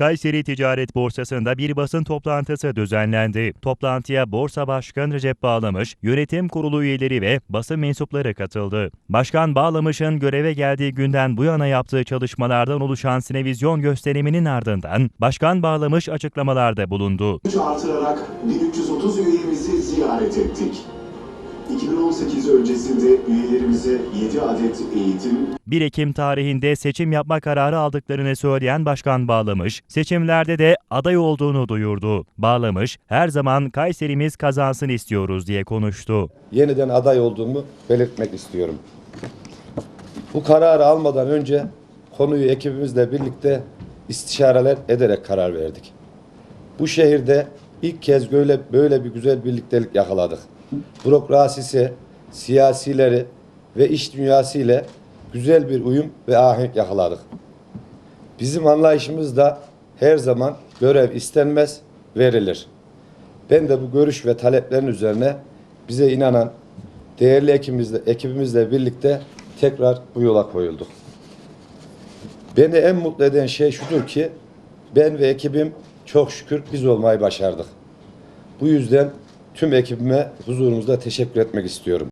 Kayseri Ticaret Borsası'nda bir basın toplantısı düzenlendi. Toplantıya Borsa Başkanı Recep Bağlamış, yönetim kurulu üyeleri ve basın mensupları katıldı. Başkan Bağlamış'ın göreve geldiği günden bu yana yaptığı çalışmalardan oluşan sinevizyon gösteriminin ardından Başkan Bağlamış açıklamalarda bulundu. artırarak 1330 üyemizi ziyaret ettik. 2018 öncesinde üyelerimize 7 adet eğitim, 1 Ekim tarihinde seçim yapma kararı aldıklarını söyleyen Başkan Bağlamış, seçimlerde de aday olduğunu duyurdu. Bağlamış, her zaman Kayserimiz kazansın istiyoruz diye konuştu. yeniden aday olduğumu belirtmek istiyorum. Bu kararı almadan önce konuyu ekibimizle birlikte istişareler ederek karar verdik. Bu şehirde ilk kez böyle böyle bir güzel birliktelik yakaladık. Bürokrasisi, siyasileri ve iş dünyası ile güzel bir uyum ve ahenk yakaladık. Bizim anlayışımızda her zaman görev istenmez, verilir. Ben de bu görüş ve taleplerin üzerine bize inanan değerli ekibimizle, ekibimizle birlikte tekrar bu yola koyulduk. Beni en mutlu eden şey şudur ki ben ve ekibim çok şükür biz olmayı başardık. Bu yüzden tüm ekibime huzurunuzda teşekkür etmek istiyorum.